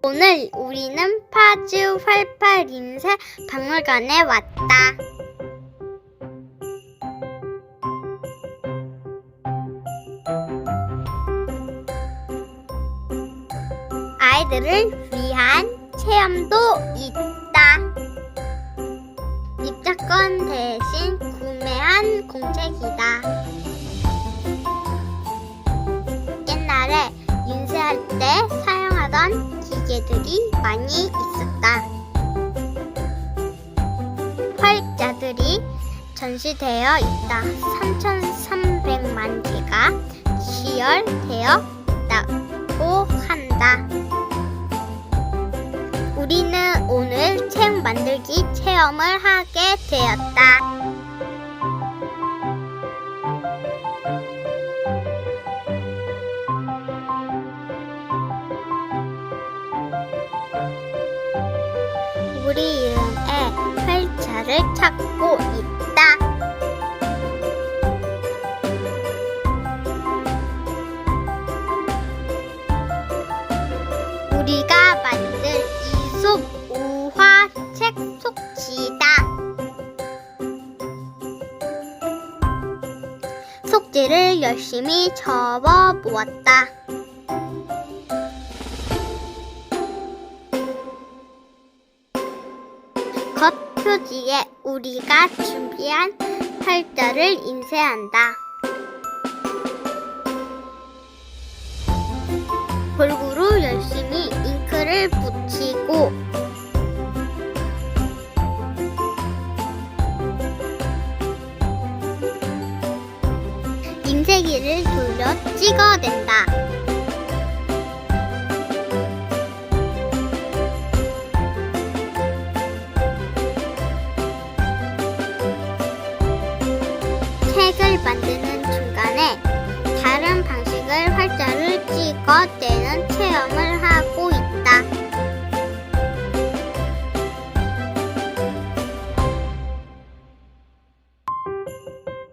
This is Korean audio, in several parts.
오늘 우리는 파주 활팔 인쇄 박물관에 왔다. 아이들을 위한 체험도 있다. 입장권 대신 구매한 공책이다. 옛날에 인쇄할 때 사용하던 기계들이 많이 있었다. 활자들이 전시되어 있다. 3,300만 개가 지열되어 있다고 한다. 우리는 오늘 책 만들기 체험을 하게 되었다. 우리 이름의 활자를 찾고 있다. 우리가 만들 이솝 우화 책 속지다. 속지를 열심히 접어 보았다. 표지에 우리가 준비한 활자를 인쇄한다. 골고루 열심히 잉크를 붙이고 인쇄기를 돌려 찍어낸다. 만드는 중간에 다른 방식을 활자를 찍어내는 체험을 하고 있다.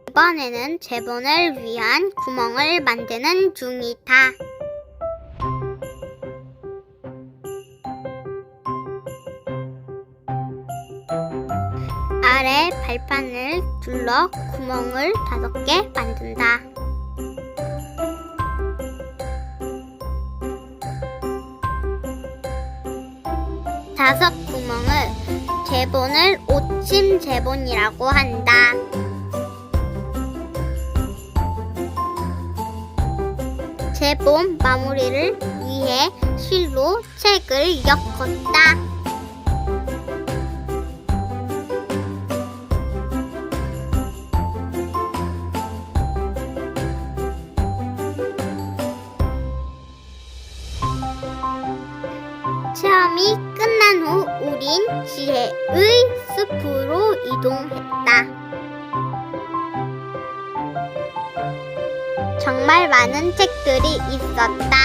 이번에는 제본을 위한 구멍을 만드는 중이다. 아래 발판을 둘러 구멍을 다섯 개 만든다. 다섯 구멍을 제본을 오침 제본이라고 한다. 제본 마무리를 위해 실로 책을 엮었다. 체험이 끝난 후 우린 지혜의 숲으로 이동했다. 정말 많은 책들이 있었다.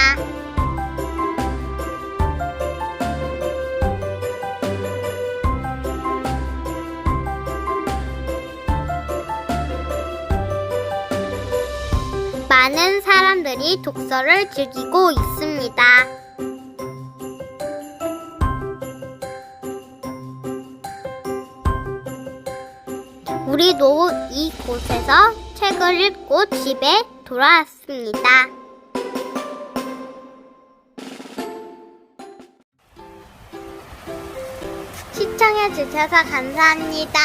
많은 사람들이 독서를 즐기고 있습니다. 우리도 이곳에서 책을 읽고 집에 돌아왔습니다. 시청해주셔서 감사합니다.